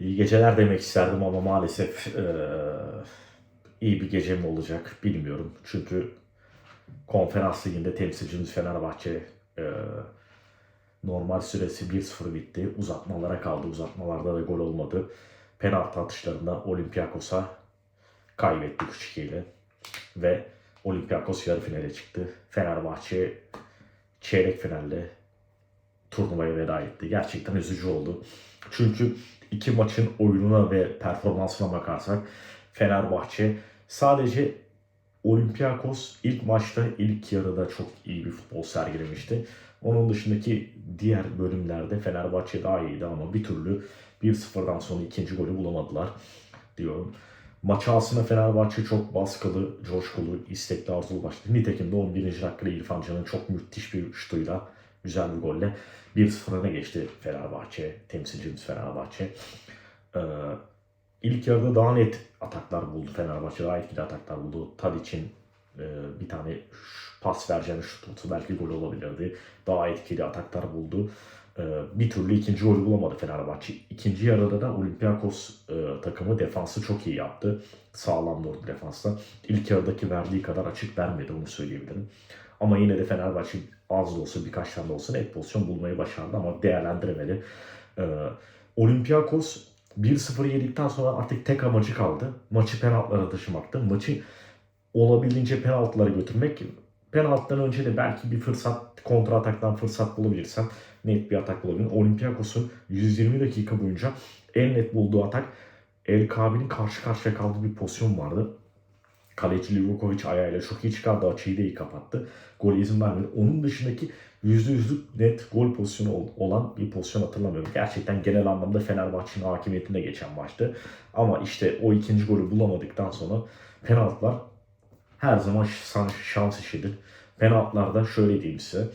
İyi geceler demek isterdim ama maalesef eee, iyi bir gece mi olacak bilmiyorum. Çünkü konferans liginde temsilcimiz Fenerbahçe eee, normal süresi 1-0 bitti. Uzatmalara kaldı. Uzatmalarda da gol olmadı. Penaltı atışlarında Olympiakos'a kaybetti 3-2 ile. Ve Olympiakos yarı finale çıktı. Fenerbahçe çeyrek finalde turnuvaya veda etti. Gerçekten üzücü oldu. Çünkü iki maçın oyununa ve performansına bakarsak Fenerbahçe sadece Olympiakos ilk maçta ilk yarıda çok iyi bir futbol sergilemişti. Onun dışındaki diğer bölümlerde Fenerbahçe daha iyiydi ama bir türlü 1-0'dan sonra ikinci golü bulamadılar diyorum. Maça aslında Fenerbahçe çok baskılı, coşkulu, istekli, arzulu başladı. Nitekim de 11. dakikada İrfan Can'ın çok müthiş bir şutuyla, güzel bir golle 1-0 öne geçti Fenerbahçe, temsilcimiz Fenerbahçe. Ee, ilk yarıda daha net ataklar buldu Fenerbahçe, daha etkili ataklar buldu. Tadic'in e, bir tane pas vereceğini şut belki gol olabilirdi. Daha etkili ataklar buldu. Ee, bir türlü ikinci golü bulamadı Fenerbahçe. İkinci yarıda da Olympiakos e, takımı defansı çok iyi yaptı. Sağlam durdu defansta. İlk yarıdaki verdiği kadar açık vermedi onu söyleyebilirim. Ama yine de Fenerbahçe az da olsa birkaç tane de olsa net pozisyon bulmayı başardı ama değerlendiremedi. Ee, Olympiakos 1-0 yedikten sonra artık tek amacı kaldı. Maçı penaltılara taşımaktı. Maçı olabildiğince penaltılara götürmek. Penaltıdan önce de belki bir fırsat, kontra ataktan fırsat bulabilirsem net bir atak bulabilirim. Olympiakos'un 120 dakika boyunca en net bulduğu atak El Kabi'nin karşı karşıya kaldığı bir pozisyon vardı. Kaleci Livakovic ayağıyla çok iyi çıkardı. Açıyı da iyi kapattı. Gole izin vermedi. Onun dışındaki %100'lük net gol pozisyonu ol- olan bir pozisyon hatırlamıyorum. Gerçekten genel anlamda Fenerbahçe'nin hakimiyetinde geçen maçtı. Ama işte o ikinci golü bulamadıktan sonra penaltılar her zaman şans, işidir. Penaltılarda şöyle diyeyim size.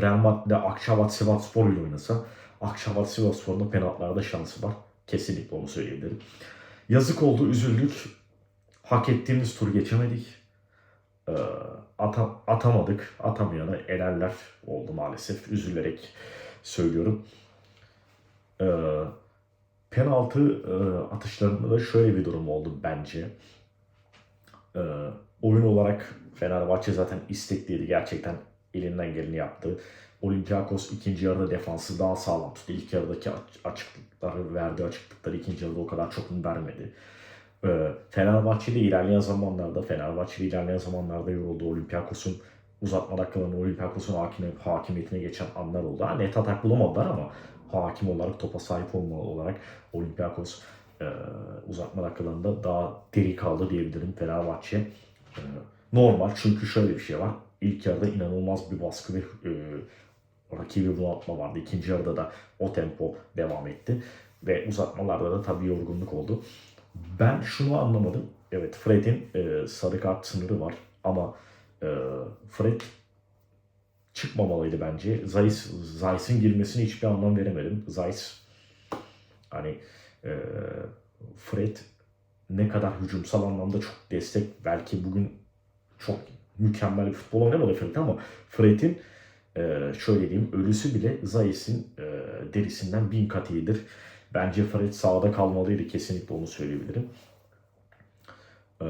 Real Madrid'de Akçabat Sivasspor ile oynasa Akçabat Sivasspor'un da penaltılarda şansı var. Kesinlikle onu söyleyebilirim. Yazık oldu, üzüldük. Hak ettiğimiz tur geçemedik. Ee, ata- atamadık. Atamayana elerler oldu maalesef. Üzülerek söylüyorum. Ee, penaltı e, atışlarında da şöyle bir durum oldu bence. Ee, oyun olarak Fenerbahçe zaten istekliydi. Gerçekten elinden geleni yaptı. Olympiakos ikinci yarıda defansı daha sağlam tuttu. İlk yarıdaki aç- açıklıkları, verdiği açıklıkları ikinci yarıda o kadar çok vermedi. Ee, Fenerbahçe'de ilerleyen zamanlarda, Fenerbahçe'de ilerleyen zamanlarda yoruldu. Olympiakos'un uzatma dakikalarında Olympiakos'un hakim, hakimiyetine geçen anlar oldu. Ha, net atak bulamadılar ama hakim olarak, topa sahip olma olarak Olympiakos e, uzatma dakikalarında daha diri kaldı diyebilirim Fenerbahçe. E, normal çünkü şöyle bir şey var. İlk yarıda inanılmaz bir baskı ve e, rakibi bunaltma vardı. İkinci yarıda da o tempo devam etti. Ve uzatmalarda da tabii yorgunluk oldu. Ben şunu anlamadım. Evet Fred'in e, sarı kart sınırı var ama e, Fred çıkmamalıydı bence. Zeiss, Zeiss'in girmesine hiçbir anlam veremedim. Zeiss hani e, Fred ne kadar hücumsal anlamda çok destek belki bugün çok mükemmel bir futbol oynamadı Fred ama Fred'in e, şöyle diyeyim ölüsü bile Zeiss'in e, derisinden bin kat iyidir. Bence Fred sağda kalmalıydı kesinlikle onu söyleyebilirim. E,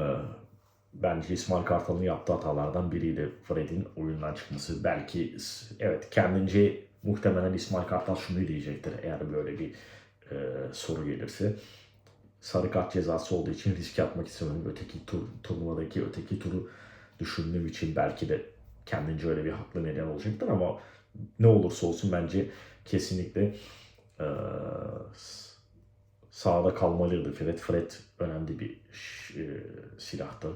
bence İsmail Kartal'ın yaptığı hatalardan biriydi Fred'in oyundan çıkması. Belki evet kendince muhtemelen İsmail Kartal şunu diyecektir eğer böyle bir e, soru gelirse. Sarı kart cezası olduğu için risk atmak istemedim. Öteki tur, turnuvadaki öteki turu düşündüğüm için belki de kendince öyle bir haklı neden olacaktır ama ne olursa olsun bence kesinlikle e, sağda kalmalıydı Fred. Fred önemli bir e, silahtı.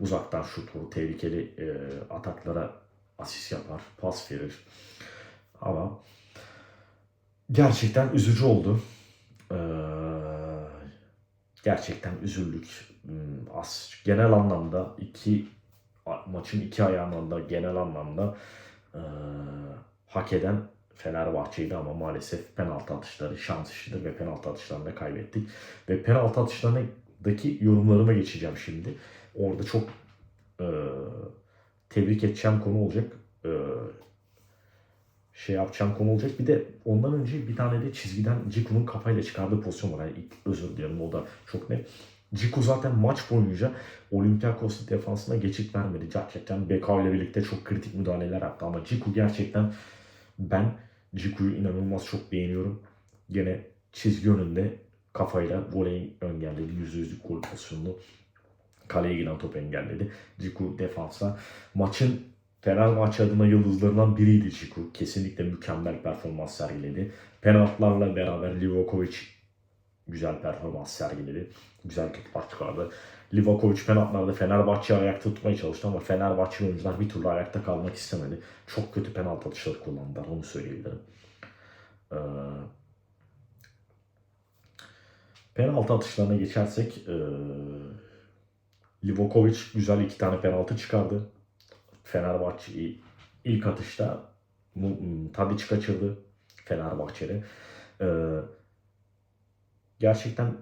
Uzaktan şutu, tehlikeli e, ataklara asist yapar, pas verir. Ama gerçekten üzücü oldu. Ee, gerçekten üzüldük. Hmm, As, genel anlamda iki maçın iki ayağından da genel anlamda e, hak eden Fenerbahçe'ydi ama maalesef penaltı atışları şans işidir ve penaltı atışlarında kaybettik. Ve penaltı atışlarındaki yorumlarıma geçeceğim şimdi. Orada çok e, tebrik edeceğim konu olacak. E, şey yapacağım konu olacak. Bir de ondan önce bir tane de çizgiden Ciku'nun kafayla çıkardığı pozisyon var. Yani özür dilerim o da çok net. Ciku zaten maç boyunca Olympiakos defansına geçit vermedi. Gerçekten Beka ile birlikte çok kritik müdahaleler yaptı ama Ciku gerçekten ben Ciku'yu inanılmaz çok beğeniyorum. Gene çizgi önünde kafayla voleyi engelledi. %100'lük gol pozisyonunu kaleye giden topu engelledi. Ciku defansa maçın Fenerbahçe adına yıldızlarından biriydi Ciku. Kesinlikle mükemmel performans sergiledi. Penaltılarla beraber Livakovic güzel performans sergiledi. Güzel tutlar çıkardı. Livakovic penaltılarda Fenerbahçe'yi ayakta tutmaya çalıştı ama Fenerbahçe oyuncular bir türlü ayakta kalmak istemedi. Çok kötü penaltı atışları kullandılar onu söyleyebilirim. Ee, penaltı atışlarına geçersek ee, Livakovic güzel iki tane penaltı çıkardı. Fenerbahçe ilk atışta Tadic kaçırdı Fenerbahçe'de. Ee, gerçekten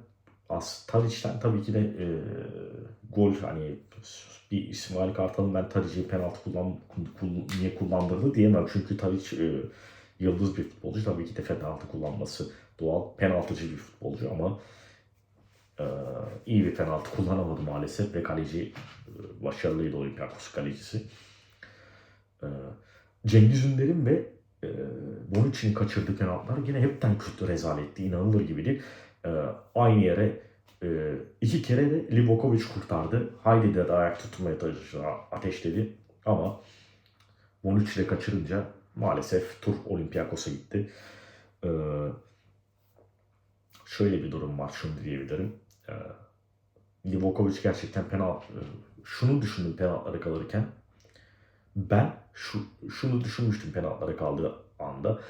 as Tadic'ten tabii ki de e, gol hani bir İsmail Kartal'ın ben Tadic'i penaltı kullan, kul- niye kullandırdı diyemem. Çünkü Tadic e, yıldız bir futbolcu. Tabii ki de penaltı kullanması doğal. Penaltıcı bir futbolcu ama e, iyi bir penaltı kullanamadı maalesef ve kaleci e, başarılıydı Olympiakos kalecisi. E, Cengiz Ünder'in ve e, Bonucci'nin kaçırdığı penaltılar yine hepten kötü rezaletti. inanılır gibi. E, aynı yere e, iki kere de Livakovic kurtardı. Haydi de ayak tutmaya ateşledi. Ama Bonucci de kaçırınca maalesef tur Olympiakos'a gitti. E, şöyle bir durum var, şunu diyebilirim. E, Livakovic gerçekten penaltı, şunu düşündüm penaltılara kalırken. Ben şu, şunu düşünmüştüm penaltılara kaldığı anda.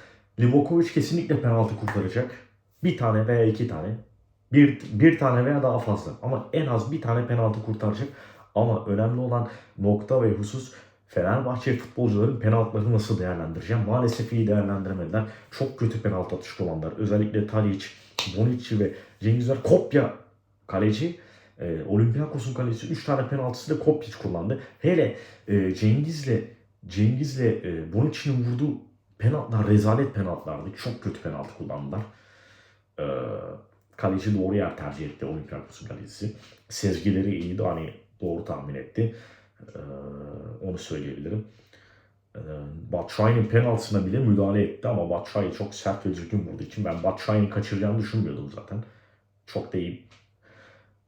Livakovic kesinlikle penaltı kurtaracak. Bir tane veya iki tane. Bir, bir tane veya daha fazla. Ama en az bir tane penaltı kurtaracak. Ama önemli olan nokta ve husus Fenerbahçe futbolcuların penaltılarını nasıl değerlendireceğim? Maalesef iyi değerlendiremediler. Çok kötü penaltı atışı kullandılar. Özellikle Tadic, Bonucci ve Cengizler kopya kaleci. E, Olympiakos'un kalecisi 3 tane penaltısı da Kopic kullandı. Hele e, Cengiz'le Cengiz'le e, Bonucci'nin vurduğu penaltılar rezalet penaltılardı. Çok kötü penaltı kullandılar. E, kaleci doğru yer tercih etti Olympiakos'un kalecisi. Sezgileri iyiydi. Hani doğru tahmin etti. E, onu söyleyebilirim. E, Batshuayi'nin penaltısına bile müdahale etti ama Batshuayi çok sert ve düzgün vurduğu için ben Batshuayi'nin kaçıracağını düşünmüyordum zaten. Çok da iyi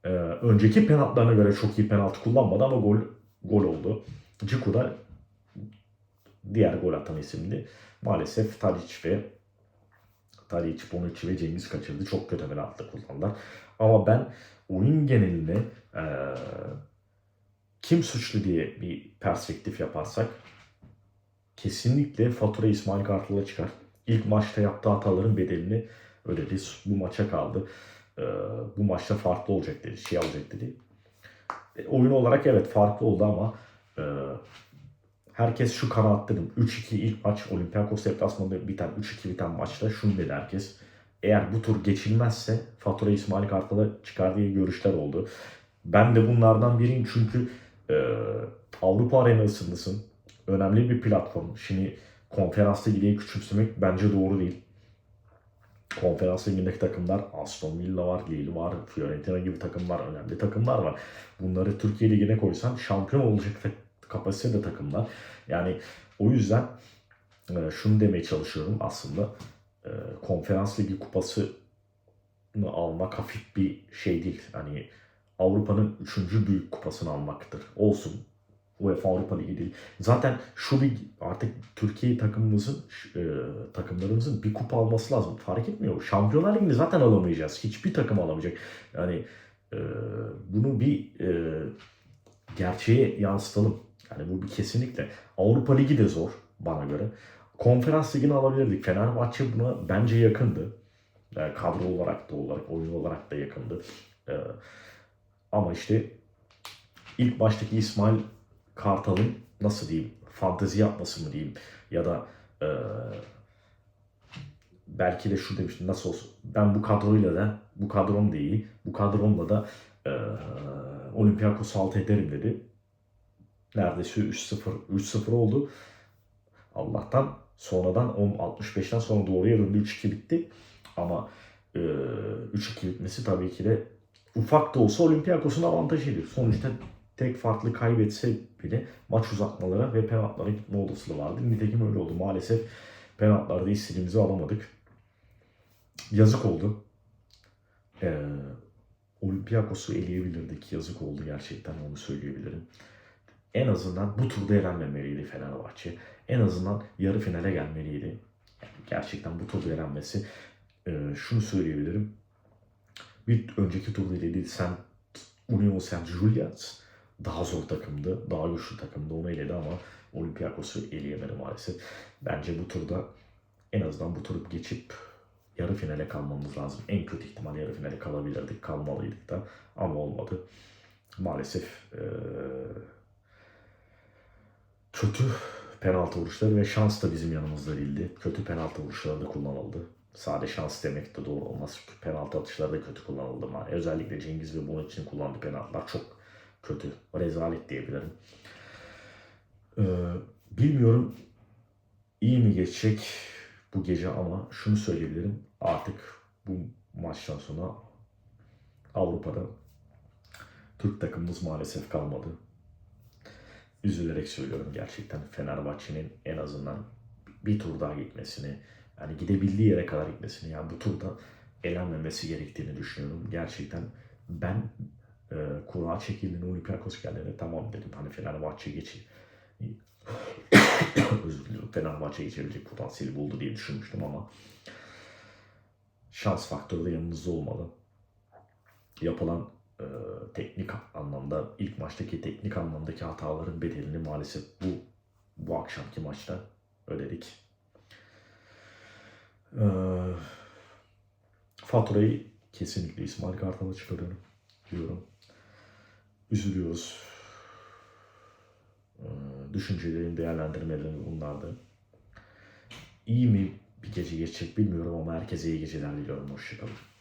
ee, önceki penaltılarına göre çok iyi penaltı kullanmadı ama gol gol oldu. Ciku da diğer gol atan isimdi. Maalesef Tadic ve Tadic, Bonucci ve Cengiz kaçırdı. Çok kötü penaltı kullandılar. Ama ben oyun genelinde e, kim suçlu diye bir perspektif yaparsak kesinlikle fatura İsmail Kartal'a çıkar. İlk maçta yaptığı hataların bedelini ödedi. Bu maça kaldı e, bu maçta farklı olacak dedi, şey olacak dedi. E, oyun olarak evet farklı oldu ama e, herkes şu kanaattaydım. 3-2 ilk maç Olympiakos deplasmanında biten 3-2 biten maçta şunu dedi herkes. Eğer bu tur geçilmezse fatura İsmail Kartal'a çıkar diye görüşler oldu. Ben de bunlardan biriyim çünkü e, Avrupa arenasındasın. Önemli bir platform. Şimdi konferans ligiyi küçümsemek bence doğru değil konferans ligindeki takımlar Aston Villa var, Lille var, Fiorentina gibi takımlar, önemli takımlar var. Bunları Türkiye Ligi'ne koysan şampiyon olacak kapasitede takımlar. Yani o yüzden e, şunu demeye çalışıyorum aslında. E, konferans Ligi kupasını almak hafif bir şey değil. Hani Avrupa'nın üçüncü büyük kupasını almaktır. Olsun. UEFA Avrupa Ligi değil. Zaten şu lig artık Türkiye takımımızın e, takımlarımızın bir kupa alması lazım. Fark etmiyor. Şampiyonlar Ligi'ni zaten alamayacağız. Hiçbir takım alamayacak. Yani e, bunu bir e, gerçeğe yansıtalım. Yani bu bir kesinlikle. Avrupa Ligi de zor bana göre. Konferans Ligi'ni alabilirdik. Fenerbahçe buna bence yakındı. Yani kadro olarak da olarak, oyun olarak da yakındı. E, ama işte ilk baştaki İsmail Kartal'ın nasıl diyeyim fantezi yapması mı diyeyim ya da e, belki de şu demiştim nasıl olsun ben bu kadroyla da bu kadrom da iyi bu kadromla da e, Olympiakos'u alt ederim dedi. Neredeyse 3-0 3-0 oldu. Allah'tan Sonradan 10 65'ten sonra doğruya döndü 3-2 bitti. Ama e, 3-2 bitmesi tabii ki de ufak da olsa Olympiakos'un avantajıydı. Sonuçta tek farklı kaybetse bile maç uzatmalara ve penaltılara gitme olasılığı vardı. Nitekim öyle oldu. Maalesef penaltılarda istediğimizi alamadık. Yazık oldu. Ee, Olympiakos'u eleyebilirdik. Yazık oldu gerçekten onu söyleyebilirim. En azından bu turda elenmemeliydi Fenerbahçe. En azından yarı finale gelmeliydi. Yani gerçekten bu turda elenmesi. Ee, şunu söyleyebilirim. Bir önceki turda elediği Saint Union Saint Julius daha zor takımdı. Daha güçlü takımdı. Onu eledi ama Olympiakos'u eleyemedi maalesef. Bence bu turda en azından bu turu geçip yarı finale kalmamız lazım. En kötü ihtimal yarı finale kalabilirdik. Kalmalıydık da ama olmadı. Maalesef eee, kötü penaltı vuruşları ve şans da bizim yanımızda değildi. Kötü penaltı vuruşları da kullanıldı. Sadece şans demek de doğru olmaz. Çünkü penaltı atışları da kötü kullanıldı. Yani özellikle Cengiz ve bunun için kullandığı penaltılar çok kötü. Rezalet diyebilirim. Ee, bilmiyorum iyi mi geçecek bu gece ama şunu söyleyebilirim. Artık bu maçtan sonra Avrupa'da Türk takımımız maalesef kalmadı. Üzülerek söylüyorum gerçekten Fenerbahçe'nin en azından bir tur daha gitmesini, yani gidebildiği yere kadar gitmesini, yani bu turda elenmemesi gerektiğini düşünüyorum. Gerçekten ben e, kura çekildiğinde Olympiakos geldiğinde tamam dedim hani Fenerbahçe geçi özür diliyorum Fenerbahçe geçebilecek potansiyeli buldu diye düşünmüştüm ama şans faktörü de yanımızda olmalı. Yapılan e, teknik anlamda ilk maçtaki teknik anlamdaki hataların bedelini maalesef bu bu akşamki maçta ödedik. E, faturayı kesinlikle İsmail Kartal'a çıkarıyorum diyorum. Üzülüyoruz. E, düşüncelerim, değerlendirmelerim bunlardı. İyi mi bir gece geçecek bilmiyorum ama herkese iyi geceler diliyorum. Hoşçakalın.